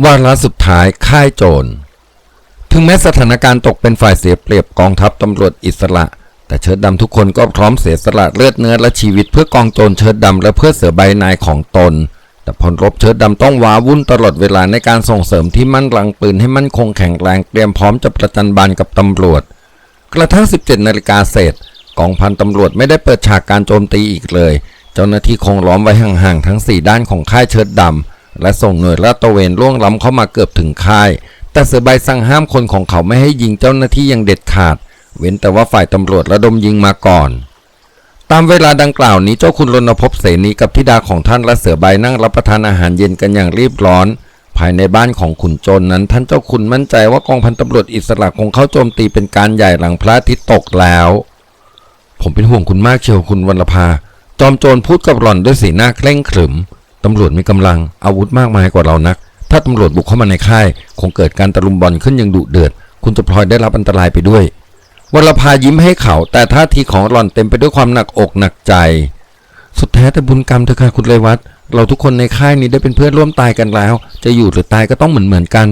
วาระสุดท้ายค่ายโจร ถึงแม้สถานการณ์ตกเป็นฝ่ายเสียเปรียบกองทัพตำรวจอิสระ แต่เชิดดำทุกคนก็พร้อมเสียสละเลือดเนื้อและชีวิตเพื่อกองโจรเชิดดำและเพื่อเสือใบนายของตน แต่พลรบเชิดดำต้องว้าวุ่นตลอดเวลาในการส่งเสริมที่มั่นรังปืนให้มั่นคงแข็งแรงเตรียมพร้อมจะประจันบานกับตำรวจ กระทั่ง 17นาฬิกาเศษกองพันตำรวจไม่ได้เปิดฉากการโจมตีอีกเลย เจ้าหน้าที่คงล้อมไว้ห่างๆทั้ง 4 ด้านของค่ายเชิดดำ และส่งหน่วยลาดตระเวนล่วงล้ำเข้ามาเกือบถึงค่าย แต่เสือใบสั่งห้ามคนของเขาไม่ให้ยิงเจ้าหน้าที่อย่างเด็ดขาด เว้นแต่ว่าฝ่ายตำรวจระดมยิงมาก่อน ตามเวลาดังกล่าวนี้เจ้าคุณรณพบเสนีกับธิดาของท่านและเสือใบนั่งรับประทานอาหารเย็นกันอย่างรีบร้อน ภายในบ้านของขุนโจรนั้น ท่านเจ้าคุณมั่นใจว่ากองพันตำรวจอิสระคงเข้าโจมตีเป็นการใหญ่หลังพระอาทิตย์ตกแล้ว ผมเป็นห่วงคุณมากเชียวคุณวรรภา จอมโจรพูดกับหล่อนด้วยสีหน้าเคร่งขรึม ตำรวจมีกำลังอาวุธมากมายกว่าเรานัก ถ้าตำรวจบุกเข้ามาในค่าย คงเกิดการตะลุมบอลขึ้นอย่างดุเดือด คุณจะพลอยได้รับอันตรายไปด้วยวรภายิ้มให้เขา แต่ท่าทีของหล่อนเต็มไปด้วยความหนักอกหนักใจ สุดแท้แต่บุญกรรมเถอค่ะคุณเลวัตเราทุกคนในค่ายนี้ได้เป็นเพื่อนร่วมตายกันแล้ว จะอยู่หรือตายก็ต้องเหมือนเหมือนกัน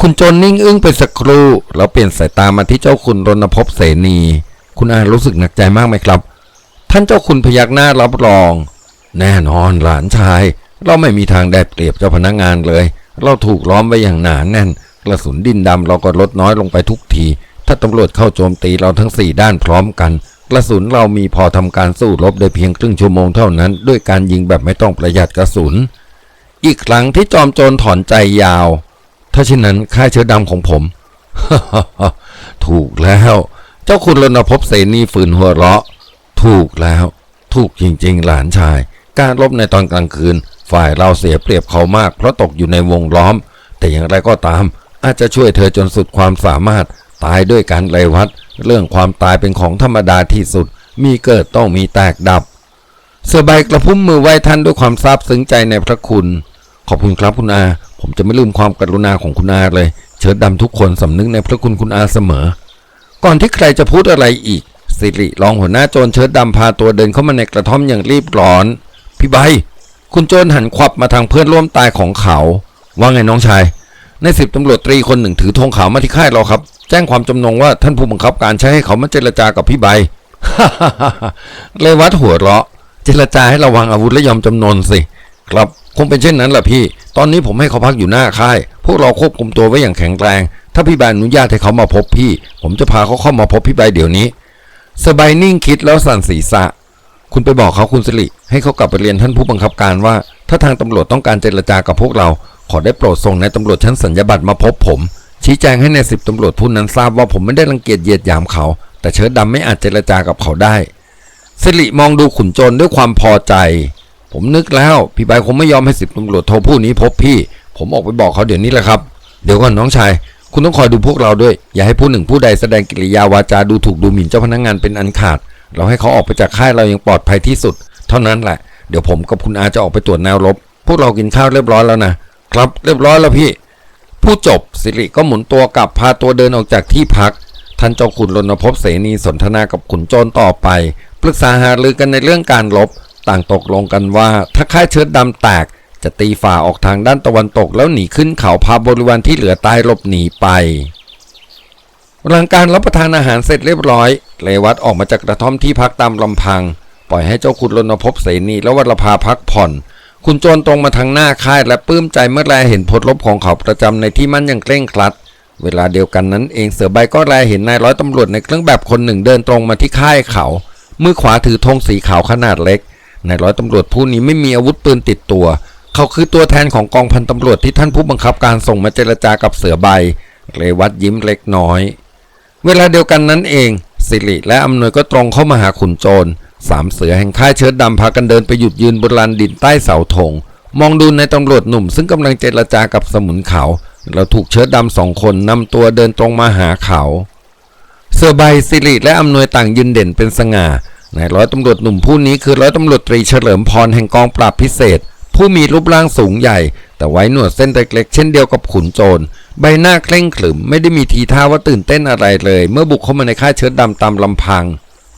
คุณจนนิ่งอึ้งไปสักครู่แล้วเปลี่ยนสายตามาที่เจ้าคุณรณพบเสนี คุณอารู้สึกหนักใจมากไหมครับ ท่านเจ้าคุณพยักหน้ารับรอง แน่นอนหลานชาย เราไม่มีทางได้เปรียบเจ้าพนักงานเลย เราถูกล้อมไว้อย่างหนาแน่น กระสุนดินดำเราก็ลดน้อยลงไปทุกที ถ้าตำรวจเข้าโจมตีเราทั้งสี่ด้านพร้อมกัน กระสุนเรามีพอทำการสู้รบได้เพียงครึ่งชั่วโมงเท่านั้น ด้วยการยิงแบบไม่ต้องประหยัดกระสุน อีกครั้งที่จอมโจรถอนใจยาว ถ้าเช่นนั้นค่ายเชื้อดำของผมถูกแล้ว เจ้าคุณรณพบเสนีฝืนหัวเราะ ถูกแล้ว ถูกจริงๆ หลานชาย การรบในตอนกลางคืน ฝ่ายเราเสียเปรียบเขามากเพราะตกอยู่ในวงล้อม แต่อย่างไรก็ตาม อาจจะช่วยเธอจนสุดความสามารถตายด้วยการไรวัด เรื่องความตายเป็นของธรรมดาที่สุด มีเกิดต้องมีแตกดับ เสือใบกระพุ้มมือไหว้ท่านด้วยความซาบซึ้งใจในพระคุณ ขอบคุณครับคุณอา ผมจะไม่ลืมความกรุณาของคุณอาเลย เชิดดำทุกคนสำนึกในพระคุณคุณอาเสมอ ก่อนที่ใครจะพูดอะไรอีก สิริรองหัวหน้าโจรเชิดดำพาตัวเดินเข้ามาในกระท่อมอย่างรีบร้อน พี่ใบ คุณโจรหันขวับมาทางเพื่อนร่วมตายของเขา ว่าไงน้องชาย ในสิบตำรวจตรีคนหนึ่งถือธงขาวมาที่ค่ายเราครับ แจ้งความจำนงว่าท่านผู้บังคับการใช้ให้เขามาเจรจากับพี่ใบเลวัตหัวเราะ เจรจาให้ระวังอาวุธและยอมจำนนสิ ครับคงเป็นเช่นนั้นแหละพี่ ตอนนี้ผมให้เขาพักอยู่หน้าค่าย พวกเราควบคุมตัวไว้อย่างแข็งแรง ถ้าพี่ใบอนุญาตให้เขามาพบพี่ ผมจะพาเขาเข้ามาพบพี่ใบเดี๋ยวนี้สบายนิ่งคิดแล้วสั่นศีรษะ คุณไปบอกเขาคุณสิริให้เขากลับไปเรียนท่านผู้บังคับการว่า ถ้าทางตำรวจต้องการเจรจากับพวกเรา ขอได้โปรดส่งนายตำรวจชั้นสัญญาบัตรมาพบผม ชี้แจงให้ในายสิบตำรวจผู้นั้นทราบว่าผมไม่ได้รังเกียจเยียดยามเขา แต่เชิดดำไม่อาจเจรจากับเขาได้สิริมองดูขุนโจรด้วยความพอใจ ผมนึกแล้ว พี่ใบคงไม่ยอมให้สิบตำรวจโทผู้นี้พบพี่ ผมออกไปบอกเขาเดี๋ยวนี้แหละครับ เดี๋ยวก่อนน้องชาย คุณต้องคอยดูพวกเราด้วย อย่าให้ผู้หนึ่งผู้ใดแสดงกิริยาวาจาดูถูกดูหมิ่นเจ้าพนักงานเป็นอันขาด เราให้เขาออกไปจากค่ายเรายังปลอดภัยที่สุด เท่านั้นแหละ เดี๋ยวผมกับคุณอาจะออกไปตรวจแนวรบ พวกเรากินข้าวเรียบร้อยแล้วนะครับเรียบร้อยแล้วพี่ ผู้จบสิริก็หมุนตัวกลับพาตัวเดินออกจากที่พัก ท่านเจ้าขุนรณพบเสนีสนทนากับขุนโจรต่อไป ปรึกษาหารือกันในเรื่องการรบ ต่างตกลงกันว่าถ้าค่ายเชิดดำแตกจะตีฝ่าออกทางด้านตะวันตกแล้วหนีขึ้นเขาพาบริวารที่เหลือตายหลบหนีไป หลังการรับประทานอาหารเสร็จเรียบร้อย เลวัตออกมาจากกระท่อมที่พักตามลำพัง ปล่อยให้เจ้าคุณรณพบเสนีและวรภาพักผ่อน คุณโจรตรงมาทางหน้าค่ายและปลื้มใจเมื่อแลเห็นพลรบของเขาประจำในที่มั่นอย่างเคร่งครัด เวลาเดียวกันนั้นเองเสือใบก็แลเห็นนายร้อยตำรวจในเครื่องแบบคนหนึ่งเดินตรงมาที่ค่ายเขา มือขวาถือธงสีขาวขนาดเล็ก นายร้อยตำรวจผู้นี้ไม่มีอาวุธปืนติดตัว เขาคือตัวแทนของกองพันตำรวจที่ท่านผู้บังคับการส่งมาเจรจากับเสือใบ เรวัตยิ้มเล็กน้อย เวลาเดียวกันนั้นเอง สิริและอำนวยก็ตรงเข้ามาหาขุนโจรสามเสือแห่งค่ายเชิดดำพากันเดินไปหยุดยืนบนลานดินใต้เสาธงมองดูในตำรวจหนุ่มซึ่งกำลังเจรจากับสมุนเขาแล้วถูกเชิดดำสองคนนำตัวเดินตรงมาหาเขา เสือใบสิริและอำนวยต่างยืนเด่นเป็นสง่านายร้อยตำรวจหนุ่มผู้นี้คือร้อยตำรวจตรีเฉลิมพรแห่งกองปราบพิเศษ ผู้มีรูปร่างสูงใหญ่ แต่ไว้หนวดเส้นเล็กๆเช่นเดียวกับขุนโจร ใบหน้าเคร่งขรึมไม่ได้มีทีท่าว่าตื่นเต้นอะไรเลย เมื่อบุกเข้ามาในค่ายเชิดดำตามลำพัง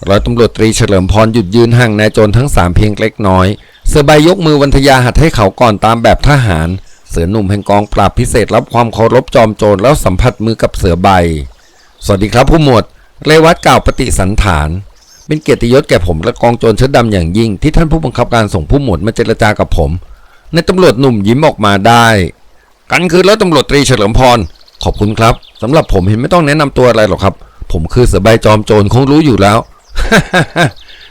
ร้อยตำรวจตรีเฉลิมพรหยุดยืนห่างนายโจรทั้งสามเพียงเล็กน้อย เสือใบยกมือวันทยาหัดให้เขาก่อนตามแบบทหาร เสือหนุ่มแห่งกองปราบพิเศษรับความเคารพจอมโจรแล้วสัมผัสมือกับเสือใบ สวัสดีครับผู้หมวดเรวัตกล่าวปฏิสันฐาน เป็นเกียรติยศแก่ผมและกองโจรเชิดดำอย่างยิ่งที่ท่านผู้บังคับการส่งผู้หมวดมาเจรจากับผม ในตำรวจหนุ่มยิ้มออกมาได้ กันคือแล้วตำรวจตรีเฉลิมพร ขอบคุณครับสำหรับผมเห็นไม่ต้องแนะนำตัวอะไรหรอกครับ ผมคือเสือใบจอมโจรคงรู้อยู่แล้ว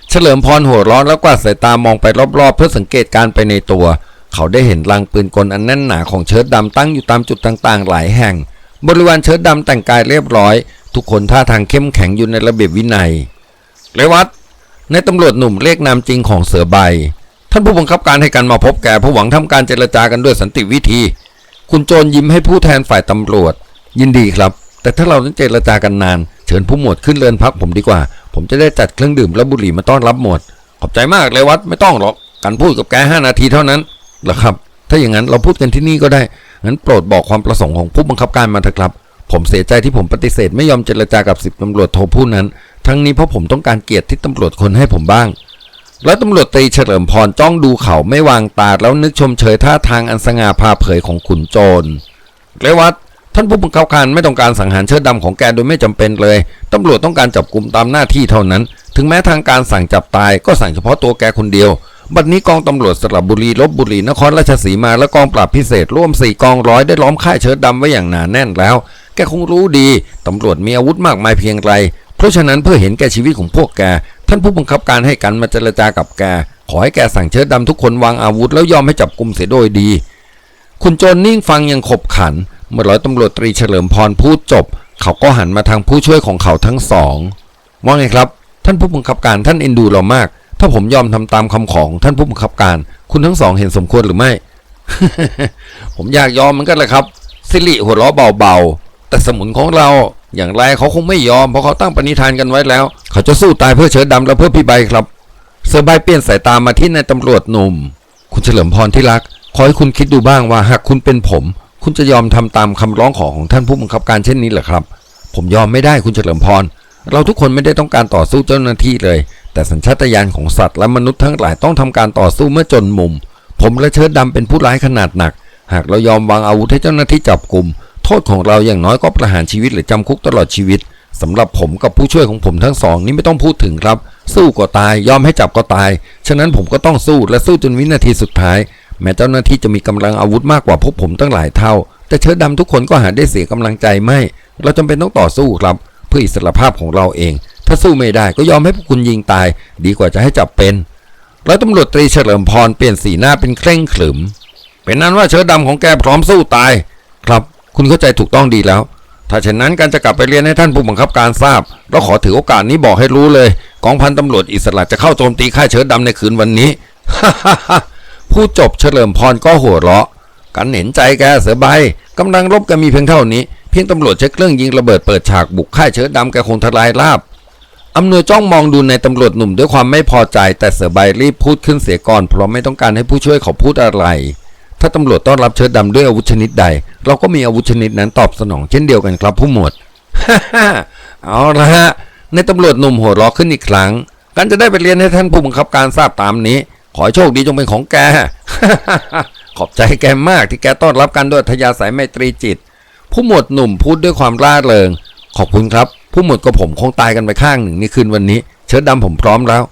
เฉลิมพรหัวร้อนแล้วกวาดสายตามองไปรอบๆ เพื่อสังเกตการ์ไปในตัว เขาได้เห็นลังปืนกลอันแน่นหนาของเชิดดำตั้งอยู่ตามจุดต่างๆ หลายแห่ง บริเวณเชิดดำแต่งกายเรียบร้อย ทุกคนท่าทางเข้มแข็งอยู่ในระเบียบวินัยเรวัตในตำรวจหนุ่มเรียกนามจริงของเสือใบ ท่านผู้บังคับการให้กันมาพบแกเพื่อหวังทำการเจรจากันด้วยสันติวิธี คุณโจรยิ้มให้ผู้แทนฝ่ายตำรวจ ยินดีครับ แต่ถ้าเราต้องเจรจากันนาน เชิญผู้หมวดขึ้นเรือนพักผมดีกว่า ผมจะได้จัดเครื่องดื่มและบุหรี่มาต้อนรับหมวด ขอบใจมากเลยวัดไม่ต้องหรอกการพูดกับแกห้านาทีเท่านั้นเหรอครับ ถ้าอย่างนั้นเราพูดกันที่นี่ก็ได้งั้นโปรดบอกความประสงค์ของผู้บังคับการมาเถอะครับ ผมเสียใจที่ผมปฏิเสธไม่ยอมเจรจากับสิบตำรวจโทผู้นั้น ทั้งนี้เพราะผมต้องการเกียรติที่ตำรวจคนให้ผมบ้าง แล้วตำรวจตรีเฉลิมพรจ้องดูเขาไม่วางตาแล้วนึกชมเชยท่าทางอันสง่าผ่าเผยของขุนโจรเรวัตท่านผู้บังคับการไม่ต้องการสังหารเชิดดำของแกโดยไม่จำเป็นเลยตำรวจต้องการจับกลุ่มตามหน้าที่เท่านั้น ถึงแม้ทางการสั่งจับตายก็สั่งเฉพาะตัวแกคนเดียว บัดนี้กองตำรวจสระบุรีลบบุรีนครราชสีมาและกองปราบพิเศษร่วมสี่กองร้อยได้ล้อมค่ายเชิดดำไว้อย่างหนาแน่นแล้ว แกคงรู้ดีตำรวจมีอาวุธมากมายเพียงไรเพราะฉะนั้นเพื่อเห็นแก่ชีวิตของพวกแก ท่านผู้บังคับการให้กันมาเจรจากับแก ขอให้แกสั่งเชิดดำทุกคนวางอาวุธแล้วยอมให้จับกลุ่มเสียโดยดี คุณโจรนิ่งฟังยังขบขัน เมื่อร้อยตำรวจตรีเฉลิมพรพูดจบ เขาก็หันมาทางผู้ช่วยของเขาทั้งสองว่าไงครับ ท่านผู้บังคับการท่านเอ็นดูเรามาก ถ้าผมยอมทำตามคำของท่านผู้บังคับการ คุณทั้งสองเห็นสมควรหรือไม่ ผมอยากยอมเหมือนกันเลยครับ สิริหัวเราะเบาๆแต่สมุนของเรา อย่างไรเขาคงไม่ยอมเพราะเขาตั้งปณิธานกันไว้แล้ว เขาจะสู้ตายเพื่อเชิดดำและเพื่อพี่ใบครับเสือใบเปลี่ยนสายตามาที่นายตำรวจหนุ่ม คุณเฉลิมพรที่รัก ขอให้คุณคิดดูบ้างว่าหากคุณเป็นผม คุณจะยอมทำตามคำร้องขอของท่านผู้บังคับการเช่นนี้เหรอครับ ผมยอมไม่ได้คุณเฉลิมพร เราทุกคนไม่ได้ต้องการต่อสู้เจ้าหน้าที่เลย แต่สัญชาตญาณของสัตว์และมนุษย์ทั้งหลายต้องทำการต่อสู้เมื่อจนมุม ผมและเชิดดำเป็นผู้ร้ายขนาดหนัก หากเรายอมวางอาวุธให้เจ้าหน้าที่จับกลุ่ม โทษของเราอย่างน้อยก็ประหารชีวิตหรือจำคุกตลอดชีวิตสำหรับผมกับผู้ช่วยของผมทั้งสองนี่ไม่ต้องพูดถึงครับ สู้ก็ตายยอมให้จับก็ตาย ฉะนั้นผมก็ต้องสู้และสู้จนวินาทีสุดท้าย แม้เจ้าหน้าที่จะมีกำลังอาวุธมากกว่าพวกผมตั้งหลายเท่า แต่เชิดดำทุกคนก็หาได้เสียกำลังใจไม่ เราจำเป็นต้องต่อสู้ครับ เพื่ออิสรภาพของเราเอง ถ้าสู้ไม่ได้ก็ยอมให้พวกคุณยิงตาย ดีกว่าจะให้จับเป็นแล้วตำรวจตรีเฉลิมพรเปลี่ยนสีหน้าเป็นเคร่งขรึมเป็นนั้นว่าเชิดดำของแกพร้อมสู้ตาย ครับ คุณเข้าใจถูกต้องดีแล้ว ถ้าเช่นนั้นการจะกลับไปเรียนให้ท่านผู้บังคับการทราบเราขอถือโอกาสนี้บอกให้รู้เลยกองพันตำรวจอิสระจะเข้าโจมตีค่ายเชิดดำในคืนวันนี้ผู้จบเฉลิมพรก็หัวเราะ กันเห็นใจแกเสือใบกำลังรบกันมีเพียงเท่านี้ เพียงตำรวจใช้เครื่องยิงระเบิดเปิดฉากบุกค่ายเชิดดำแกคงทลายราบอำนวยจ้องมองดูในตำรวจหนุ่มด้วยความไม่พอใจ แต่เสือใบรีบพูดขึ้นเสียก่อนเพราะไม่ต้องการให้ผู้ช่วยเขาพูดอะไร ถ้าตำรวจต้อนรับเชิดดำด้วยอาวุธชนิดใด เราก็มีอาวุธชนิดนั้นตอบสนองเช่นเดียวกันครับผู้หมวดเอาละฮะในตำรวจหนุ่มหัวเราะขึ้นอีกครั้งกันจะได้ไปเรียนให้ท่านผู้บังคับการทราบตามนี้ ขอโชคดีจงเป็นของแก ขอบใจแกมากที่แกต้อนรับกันด้วยอัธยาศัยไมตรีจิต ผู้หมวดหนุ่มพูดด้วยความร่าเริง ขอบคุณครับ ผู้หมวดกับผมคงตายกันไปข้างหนึ่งในคืนวันนี้ เชิดดำผมพร้อมแล้ว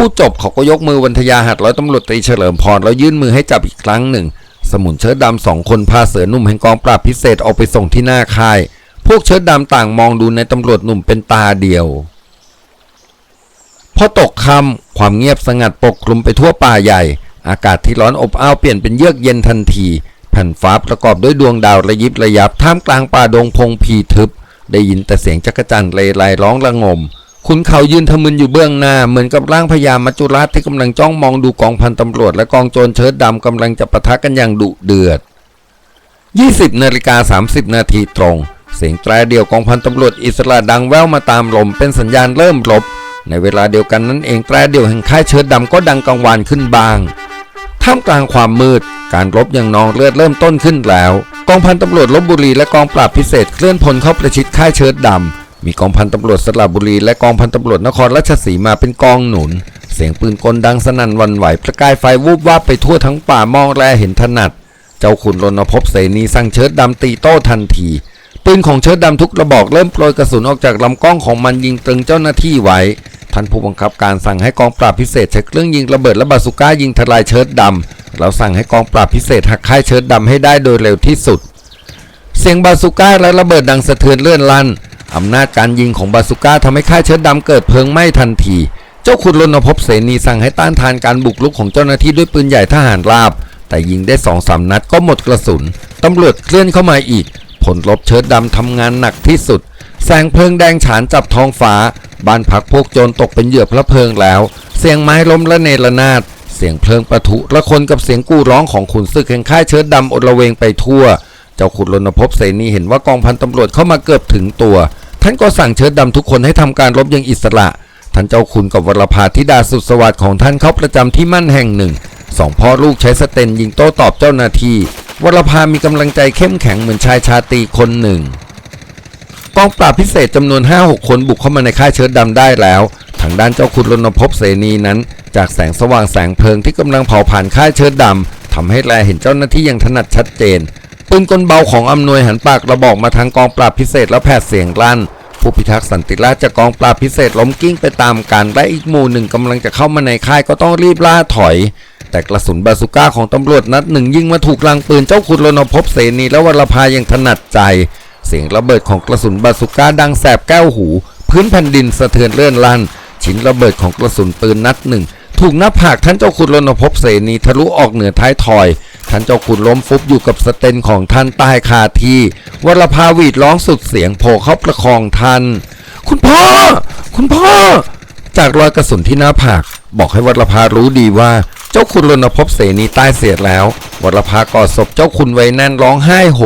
ผู้จบเขาก็ยกมือวันทยาหัดร้อยตำรวจตรีเฉลิมพรแล้วยื่นมือให้จับอีกครั้งหนึ่ง สมุนเชิดดำสองคนพาเสือหนุ่มแห่งกองปราบพิเศษออกไปส่งที่หน้าค่าย พวกเชิดดำต่างมองดูในตำรวจหนุ่มเป็นตาเดียว พอตกคำความเงียบสงัดปกคลุมไปทั่วป่าใหญ่ อากาศที่ร้อนอบอ้าวเปลี่ยนเป็นเยือกเย็นทันทีแผ่นฟ้าประกอบด้วยดวงดาวระยิบระยับท่ามกลางป่าดงพงพีทึบ ได้ยินแต่เสียงจักรจั่นเลไลร้องระงม ขุนเขายืนทะมึนอยู่เบื้องหน้า เหมือนกับร่างพญามัจจุราชที่กำลังจ้องมองดูกองพันตำรวจ และกองโจรเชิดดำกำลังจะปะทะกันอย่างดุเดือด 20นาฬิกา30 นาทีตรง เสียงแตรเดียวกองพันตำรวจอิสระดังแว่วมาตามลมเป็นสัญญาณเริ่มรบ ในเวลาเดียวกันนั้นเองแตรเดียวแห่งค่ายเชิดดำก็ดังกังวานขึ้นบาง ท่ามกลางความมืด การรบอย่างนองเลือดเริ่มต้นขึ้นแล้ว กองพันตำรวจลบบุรีและกองปราบพิเศษเคลื่อนพลเข้าประชิดค่ายเชิดดำ มีกองพันตำรวจสระบุรีและกองพันตำรวจนครราชสีมาเป็นกองหนุน เสียงปืนกลดังสนั่นวันไหวประกายไฟวูบวาบไปทั่วทั้งป่ามองแลเห็นถนัด เจ้าขุนรณพเสนีสั่งเชิดดำตีโต้ทันทีปืนของเชิดดำทุกระบอกเริ่มโปรยกระสุนออกจากลำกล้องของมันยิงตรึงเจ้าหน้าที่ไว้ท่านผู้บังคับการสั่งให้กองปราบพิเศษใช้เครื่องยิงระเบิดและบาสุก้ายิงทลายเชิดดำแล้วสั่งให้กองปราบพิเศษหักค่ายเชิดดำให้ได้โดยเร็วที่สุด เสียงบาสุก้าและระเบิดดังสะเทือนเลื่อนลั่น อำนาจการยิงของบาสุก้าทำให้ค่ายเชิดดำเกิดเพลิงไหม้ทันที เจ้าขุนรณพบเสนีสั่งให้ต้านทานการบุกรุกของเจ้าหน้าที่ด้วยปืนใหญ่ทหารราบ แต่ยิงได้สองสามนัดก็หมดกระสุนตำรวจเคลื่อนเข้ามาอีก ผลลบเชิดดำทำงานหนักที่สุด แสงเพลิงแดงฉานจับท้องฟ้าบ้านพักพวกโจรตกเป็นเหยื่อพระเพลิงแล้ว เสียงไม้ล้มละเนระนาดเสียงเพลิงประทุและคนกับเสียงกู้ร้องของขุนศึกแห่งค่ายเชิดดำอดระเวงไปทั่ว เจ้าขุนรณพบเสนีเห็นว่ากองพันตำรวจเข้ามาเกือบถึงตัว ท่านก็สั่งเชิดดำทุกคนให้ทำการรบอย่างอิสระ ท่านเจ้าคุณกับวรภาธิดาสุดสวัสดิ์ของท่านเข้าประจำที่มั่นแห่งหนึ่งสองพ่อลูกใช้สเตนยิงโต้ตอบเจ้าหน้าที่วรภามีกำลังใจเข้มแข็งเหมือนชายชาตีคนหนึ่ง กองปราบพิเศษจำนวน 5-6 คนบุกเข้ามาในค่ายเชิดดำได้แล้ว ทางด้านเจ้าคุณรณพบเสนีนั้น จากแสงสว่างแสงเพลิงที่กำลังเผาผ่านค่ายเชิดดำทำให้แลเห็นเจ้าหน้าที่อย่างถนัดชัดเจน ปืนกลเบาของอำนวยหันปากระบอกมาทางกองปราบพิเศษแล้วแผดเสียงลั่น ผู้พิทักษ์สันติราชจากกองปราบพิเศษล้มกิ้งไปตามกันและอีกหมู่หนึ่งกำลังจะเข้ามาในค่ายก็ต้องรีบล่าถอย แต่กระสุนบาสุก้าของตำรวจนัดหนึ่งยิงมาถูกลังปืนเจ้าคุณรณพบเสนีและวรภายังถนัดใจ เสียงระเบิดของกระสุนบาสุก้าดังแสบแก้วหู พื้นแผ่นดินสะเทือนเลื่อนลั่น ชิ้นระเบิดของกระสุนปืนนัดหนึ่งถูกหน้าผากท่านเจ้าคุณรณพบเสนีทะลุออกเหนือท้ายทอย ท่านเจ้าคุณล้มฟุบอยู่กับสเตนของท่านใต้คาที่ วรภาวีดร้องสุดเสียงโผล่เข้าประคองท่าน คุณพ่อ คุณพ่อ จากรอยกระสุนที่หน้าผากบอกให้วรภารู้ดีว่าเจ้าคุณรณพบเสนีใต้เสียแล้ว วรภากอดศพเจ้าคุณไว้แน่นร้องไห้โฮ